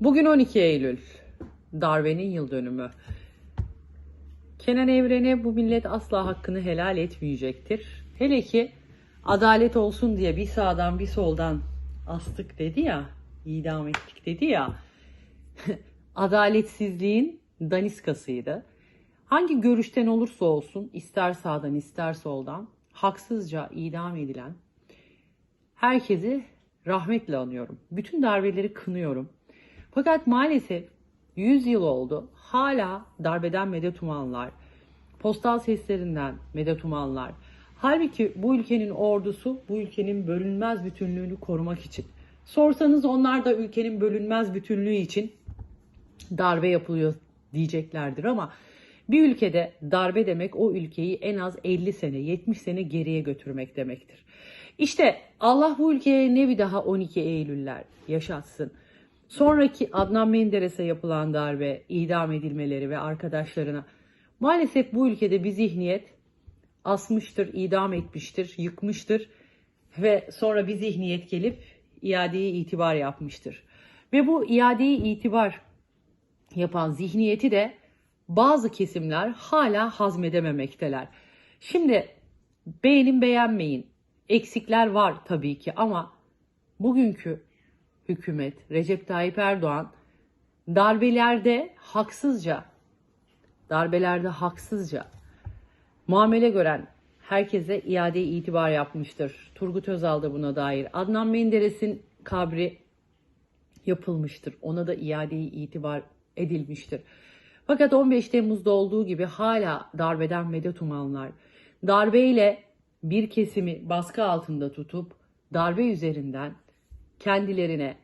Bugün 12 Eylül. Darbenin yıl dönümü. Kenan Evren'e bu millet asla hakkını helal etmeyecektir. Hele ki adalet olsun diye bir sağdan bir soldan astık dedi ya, idam ettik dedi ya. Adaletsizliğin daniskasıydı. Hangi görüşten olursa olsun, ister sağdan ister soldan haksızca idam edilen herkesi rahmetle anıyorum. Bütün darbeleri kınıyorum. Fakat maalesef 100 yıl oldu. Hala darbeden medet umanlar, postal seslerinden medet umanlar. Halbuki bu ülkenin ordusu bu ülkenin bölünmez bütünlüğünü korumak için. Sorsanız onlar da ülkenin bölünmez bütünlüğü için darbe yapılıyor diyeceklerdir ama bir ülkede darbe demek o ülkeyi en az 50 sene, 70 sene geriye götürmek demektir. İşte Allah bu ülkeye ne bir daha 12 Eylüller yaşatsın. Sonraki Adnan Menderes'e yapılan darbe, idam edilmeleri ve arkadaşlarına maalesef bu ülkede bir zihniyet asmıştır, idam etmiştir, yıkmıştır ve sonra bir zihniyet gelip iadeyi itibar yapmıştır. Ve bu iadeyi itibar yapan zihniyeti de bazı kesimler hala hazmedememekteler. Şimdi beğenin beğenmeyin. Eksikler var tabii ki ama bugünkü hükümet Recep Tayyip Erdoğan darbelerde haksızca darbelerde haksızca muamele gören herkese iade itibar yapmıştır. Turgut Özal da buna dair. Adnan Menderes'in kabri yapılmıştır. Ona da iadeyi itibar edilmiştir. Fakat 15 Temmuz'da olduğu gibi hala darbeden medet umanlar, darbeyle bir kesimi baskı altında tutup darbe üzerinden kendilerine,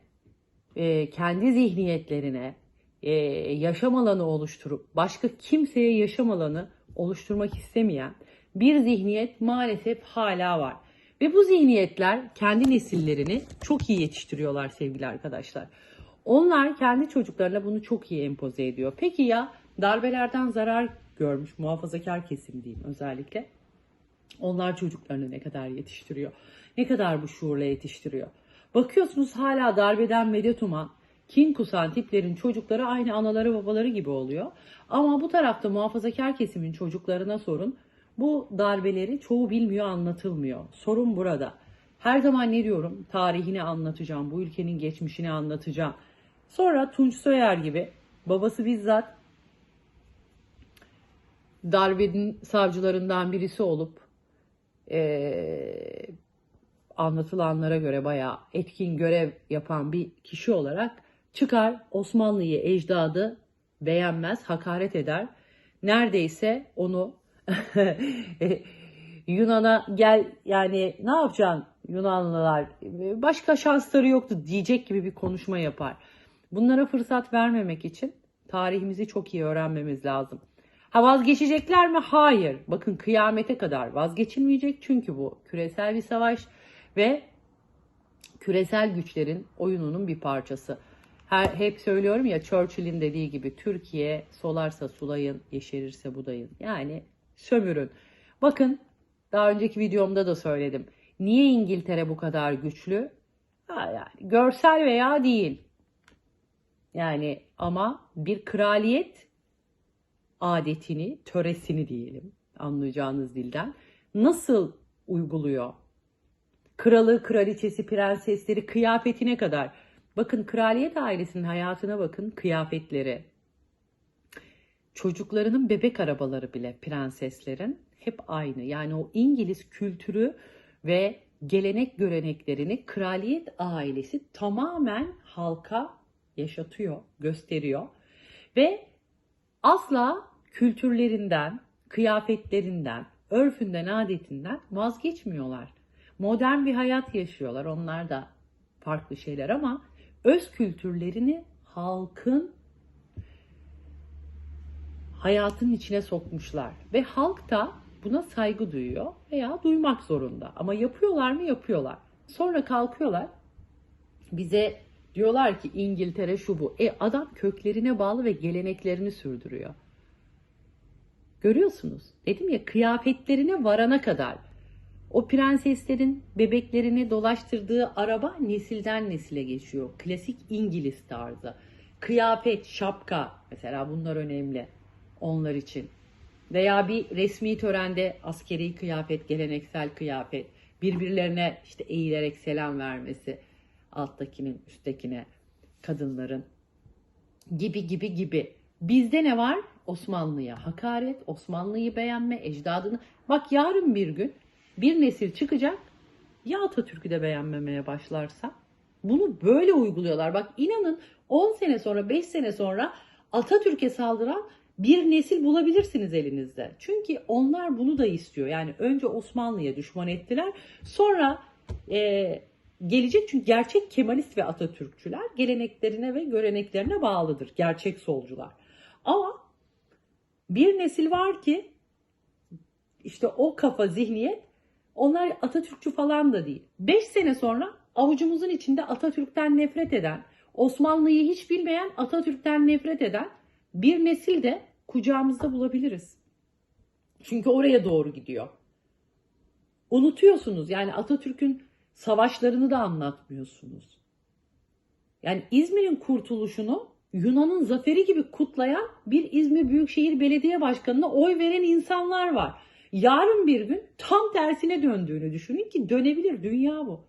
e, kendi zihniyetlerine e, yaşam alanı oluşturup başka kimseye yaşam alanı oluşturmak istemeyen bir zihniyet maalesef hala var. Ve bu zihniyetler kendi nesillerini çok iyi yetiştiriyorlar sevgili arkadaşlar. Onlar kendi çocuklarına bunu çok iyi empoze ediyor. Peki ya darbelerden zarar görmüş muhafazakar kesim diyeyim özellikle. Onlar çocuklarını ne kadar yetiştiriyor? Ne kadar bu şuurla yetiştiriyor? Bakıyorsunuz hala darbeden medet uman, kin kusan tiplerin çocukları aynı anaları babaları gibi oluyor. Ama bu tarafta muhafazakar kesimin çocuklarına sorun. Bu darbeleri çoğu bilmiyor, anlatılmıyor. Sorun burada. Her zaman ne diyorum? Tarihini anlatacağım, bu ülkenin geçmişini anlatacağım. Sonra Tunç Soyer gibi babası bizzat darbenin savcılarından birisi olup eee, anlatılanlara göre bayağı etkin görev yapan bir kişi olarak çıkar Osmanlı'yı ecdadı beğenmez, hakaret eder. Neredeyse onu Yunan'a gel yani ne yapacaksın Yunanlılar başka şansları yoktu diyecek gibi bir konuşma yapar. Bunlara fırsat vermemek için tarihimizi çok iyi öğrenmemiz lazım. Ha vazgeçecekler mi? Hayır. Bakın kıyamete kadar vazgeçilmeyecek çünkü bu küresel bir savaş ve küresel güçlerin oyununun bir parçası. Her, hep söylüyorum ya Churchill'in dediği gibi Türkiye solarsa sulayın, yeşerirse budayın. Yani sömürün. Bakın daha önceki videomda da söyledim. Niye İngiltere bu kadar güçlü? Ha, yani görsel veya değil. Yani ama bir kraliyet adetini, töresini diyelim anlayacağınız dilden nasıl uyguluyor? Kralı, kraliçesi, prensesleri kıyafetine kadar. Bakın kraliyet ailesinin hayatına bakın kıyafetleri. Çocuklarının bebek arabaları bile prenseslerin hep aynı. Yani o İngiliz kültürü ve gelenek göreneklerini kraliyet ailesi tamamen halka yaşatıyor, gösteriyor. Ve asla kültürlerinden, kıyafetlerinden, örfünden, adetinden vazgeçmiyorlar. Modern bir hayat yaşıyorlar. Onlar da farklı şeyler ama öz kültürlerini halkın hayatın içine sokmuşlar ve halk da buna saygı duyuyor veya duymak zorunda. Ama yapıyorlar mı? Yapıyorlar. Sonra kalkıyorlar. Bize diyorlar ki İngiltere şu bu. E adam köklerine bağlı ve geleneklerini sürdürüyor. Görüyorsunuz. Dedim ya kıyafetlerine varana kadar o prenseslerin bebeklerini dolaştırdığı araba nesilden nesile geçiyor. Klasik İngiliz tarzı. kıyafet, şapka mesela bunlar önemli onlar için. Veya bir resmi törende askeri kıyafet, geleneksel kıyafet, birbirlerine işte eğilerek selam vermesi, alttakinin üsttekine, kadınların gibi gibi gibi. Bizde ne var? Osmanlı'ya hakaret, Osmanlı'yı beğenme, ecdadını. Bak yarın bir gün bir nesil çıkacak ya Atatürk'ü de beğenmemeye başlarsa bunu böyle uyguluyorlar. Bak inanın 10 sene sonra 5 sene sonra Atatürk'e saldıran bir nesil bulabilirsiniz elinizde. Çünkü onlar bunu da istiyor. Yani önce Osmanlı'ya düşman ettiler. Sonra e, gelecek çünkü gerçek Kemalist ve Atatürkçüler geleneklerine ve göreneklerine bağlıdır. Gerçek solcular. Ama bir nesil var ki işte o kafa zihniyet onlar Atatürkçü falan da değil. 5 sene sonra avucumuzun içinde Atatürk'ten nefret eden, Osmanlı'yı hiç bilmeyen Atatürk'ten nefret eden bir nesil de kucağımızda bulabiliriz. Çünkü oraya doğru gidiyor. Unutuyorsunuz yani Atatürk'ün savaşlarını da anlatmıyorsunuz. Yani İzmir'in kurtuluşunu Yunan'ın zaferi gibi kutlayan bir İzmir Büyükşehir Belediye Başkanı'na oy veren insanlar var. Yarın bir gün tam tersine döndüğünü düşünün ki dönebilir dünya bu.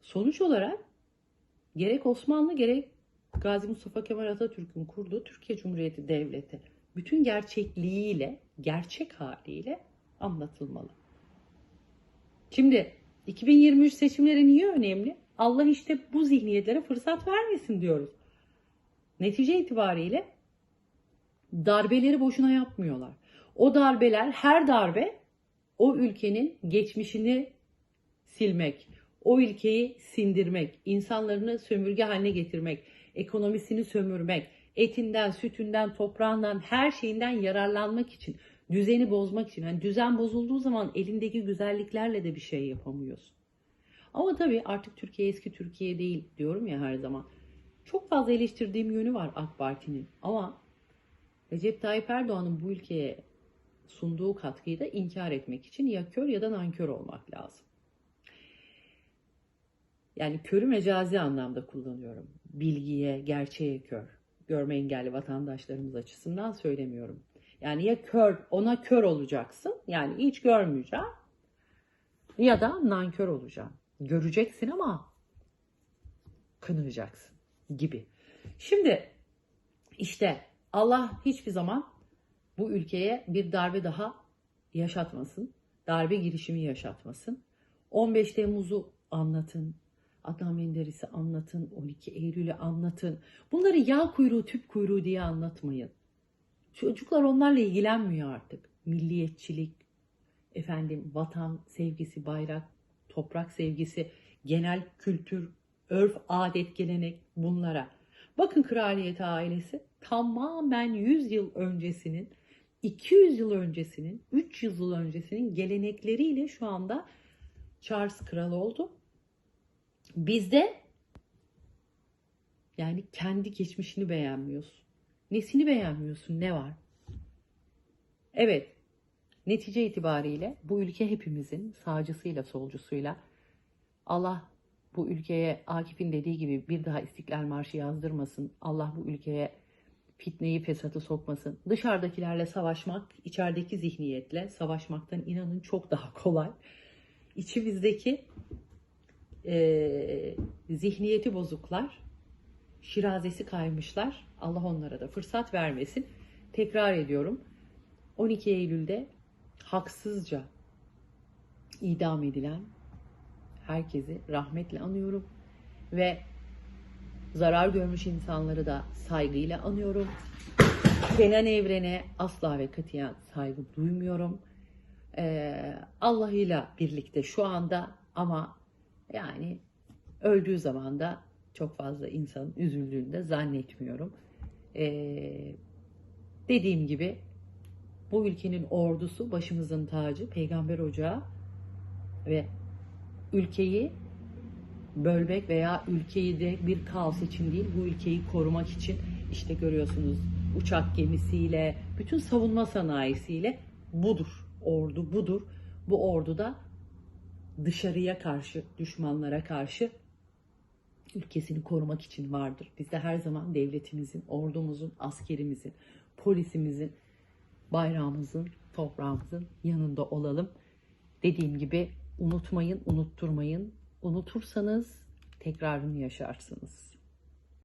Sonuç olarak gerek Osmanlı gerek Gazi Mustafa Kemal Atatürk'ün kurduğu Türkiye Cumhuriyeti Devleti bütün gerçekliğiyle, gerçek haliyle anlatılmalı. Şimdi 2023 seçimleri niye önemli? Allah işte bu zihniyetlere fırsat vermesin diyoruz. Netice itibariyle darbeleri boşuna yapmıyorlar. O darbeler, her darbe o ülkenin geçmişini silmek, o ülkeyi sindirmek, insanlarını sömürge haline getirmek, ekonomisini sömürmek, etinden, sütünden, toprağından, her şeyinden yararlanmak için, düzeni bozmak için. Yani düzen bozulduğu zaman elindeki güzelliklerle de bir şey yapamıyorsun. Ama tabii artık Türkiye eski Türkiye değil diyorum ya her zaman. Çok fazla eleştirdiğim yönü var AK Parti'nin. Ama Recep Tayyip Erdoğan'ın bu ülkeye sunduğu katkıyı da inkar etmek için ya kör ya da nankör olmak lazım. Yani körü mecazi anlamda kullanıyorum. Bilgiye, gerçeğe kör. Görme engelli vatandaşlarımız açısından söylemiyorum. Yani ya kör, ona kör olacaksın. Yani hiç görmeyeceğim. Ya da nankör olacaksın. Göreceksin ama kınayacaksın gibi. Şimdi işte Allah hiçbir zaman bu ülkeye bir darbe daha yaşatmasın. Darbe girişimi yaşatmasın. 15 Temmuz'u anlatın. Adnan Menderes'i anlatın. 12 Eylül'ü anlatın. Bunları yağ kuyruğu, tüp kuyruğu diye anlatmayın. Çocuklar onlarla ilgilenmiyor artık. Milliyetçilik, efendim vatan sevgisi, bayrak, toprak sevgisi, genel kültür, örf, adet, gelenek bunlara. Bakın kraliyet ailesi tamamen 100 yıl öncesinin 200 yıl öncesinin, 300 yıl öncesinin gelenekleriyle şu anda Charles kral oldu. Bizde yani kendi geçmişini beğenmiyorsun. Nesini beğenmiyorsun? Ne var? Evet. Netice itibariyle bu ülke hepimizin sağcısıyla solcusuyla Allah bu ülkeye Akif'in dediği gibi bir daha İstiklal Marşı yazdırmasın. Allah bu ülkeye fitneyi fesatı sokmasın. Dışarıdakilerle savaşmak, içerideki zihniyetle savaşmaktan inanın çok daha kolay. İçimizdeki e, zihniyeti bozuklar, şirazesi kaymışlar. Allah onlara da fırsat vermesin. Tekrar ediyorum. 12 Eylül'de haksızca idam edilen herkesi rahmetle anıyorum ve zarar görmüş insanları da saygıyla anıyorum. Kenan Evren'e asla ve katiyen saygı duymuyorum. Ee, Allah'ıyla birlikte şu anda ama yani öldüğü zaman da çok fazla insanın üzüldüğünü de zannetmiyorum. Ee, dediğim gibi bu ülkenin ordusu başımızın tacı, peygamber ocağı ve ülkeyi bölmek veya ülkeyi de bir kaos için değil bu ülkeyi korumak için işte görüyorsunuz uçak gemisiyle bütün savunma sanayisiyle budur. Ordu budur. Bu ordu da dışarıya karşı, düşmanlara karşı ülkesini korumak için vardır. Biz de her zaman devletimizin, ordumuzun, askerimizin, polisimizin, bayrağımızın, toprağımızın yanında olalım. Dediğim gibi unutmayın, unutturmayın. Unutursanız tekrarını yaşarsınız.